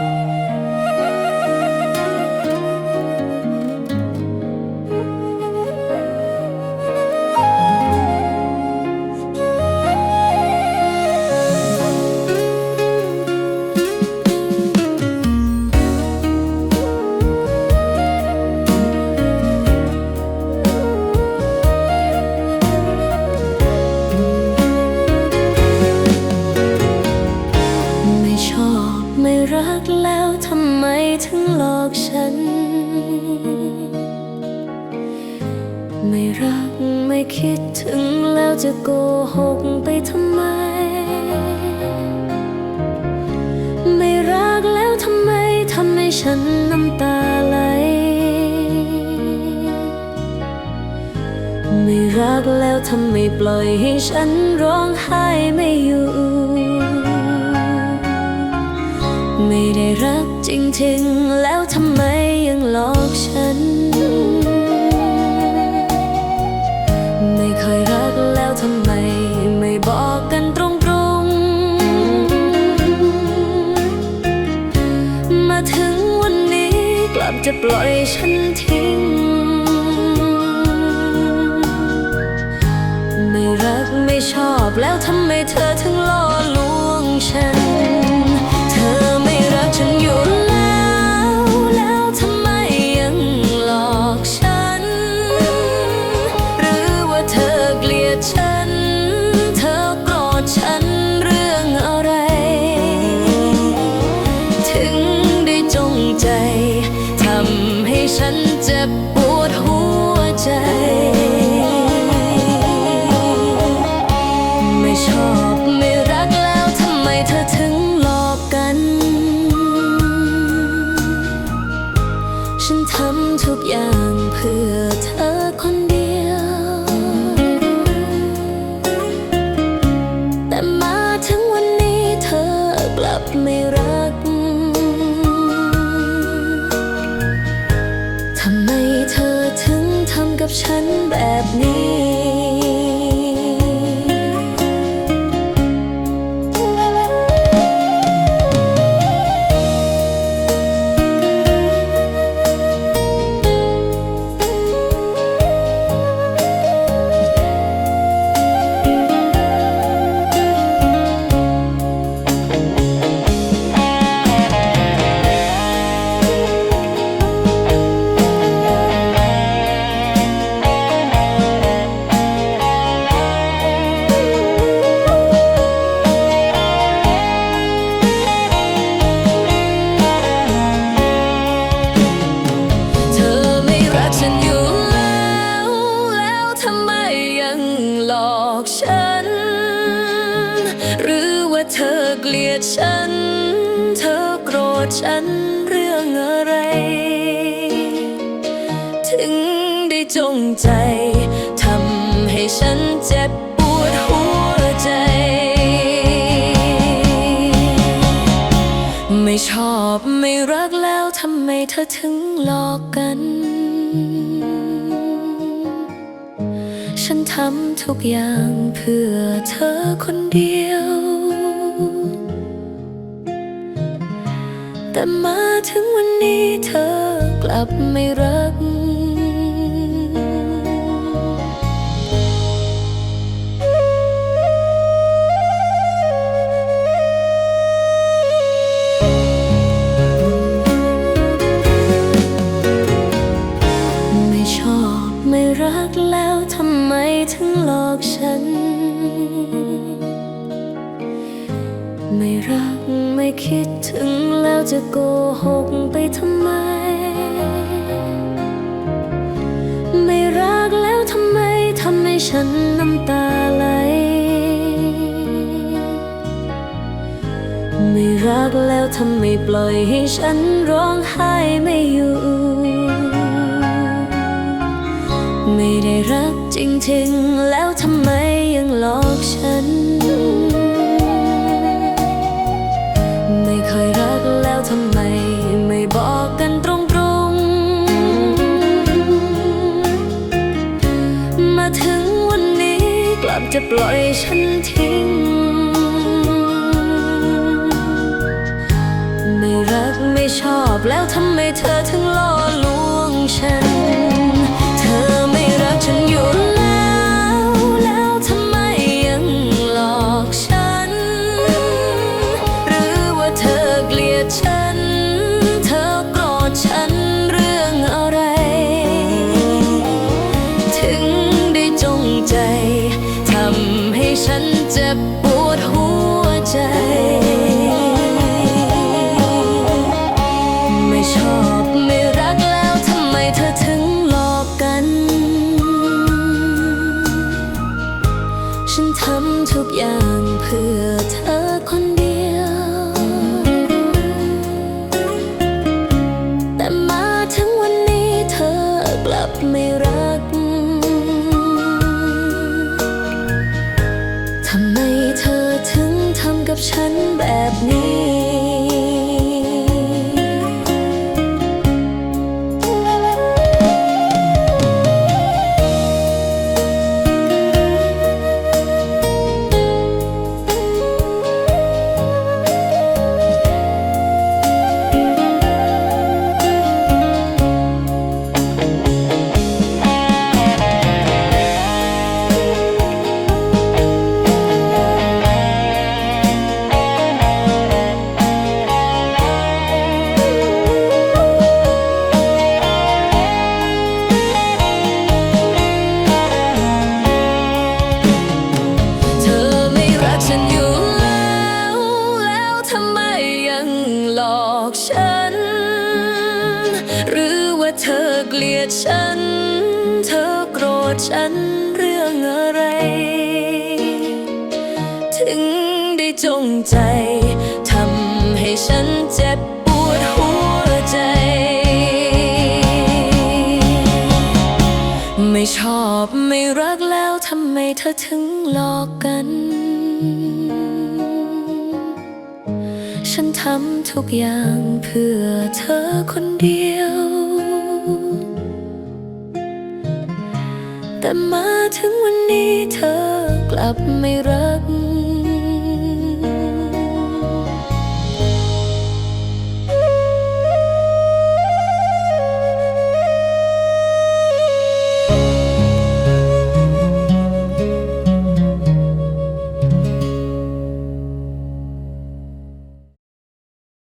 ไม่ คิดถึงแล้วจะโกหกไปทำไม ไม่รักแล้วทำไมทำให้ฉันน้ำตาไหล ไม่รักแล้วทำไมปล่อยให้ฉันร้องไห้ไม่อยู่ ไม่ได้รักจริงๆ แล้วทำไมยังหลอกฉัน ทำไมไม่บอกกันตรงๆมาถึงวันนี้กลับจะปล่อยฉันทิ้ง ไม่รักไม่ชอบแล้วทำไมเธอถึงล่อลวงำไมยังหลอกฉัน หรือว่าเธอเกลียดฉัน เธอโกรธฉันเรื่องอะไร ถึงได้จงใจทำให้ฉันเจ็บปวดหัวใจ ไม่ชอบไม่รักแล้วทำไมเธอถึงหลอก ฉันทำทุกอย่างเพื่อเธอคนเดียว แต่มาถึงวันนี้เธอกลับไม่รัก ไม่ชอบไม่รักแล้วทำ ถึงหลอกฉัน ไม่รักไม่คิดถึงแล้วจะโกหกไปทำไม ไม่รักแล้วทำไมทำให้ฉันน้ำตาไหล ไม่รักแล้วทำไมปล่อยให้ฉันร้องไห้ไม่อยู่ ไม่ได้รักจริงๆ แล้วทำไมยังหลอกฉัน ไม่เคยรักแล้วทำไมไม่บอกกันตรงๆ มาถึงวันนี้กลับจะปล่อยฉันทิ้ง ไม่รักไม่ชอบแล้วทำไมเธอถึงล่อลวงับไม่รัก ทำไมเธอถึงทำกับฉันแบบนี้ กลียดฉัน เธอโกรธฉันเรื่องอะไร ถึงได้จงใจทำให้ฉันเจ็บปวดหัวใจ ไม่ชอบไม่รักแล้วทำไมเธอถึงหลอกกัน ฉันทำทุกอย่างเพื่อเธอคนเดียว แต่มาถึงวันนี้เธอกลับไม่รัก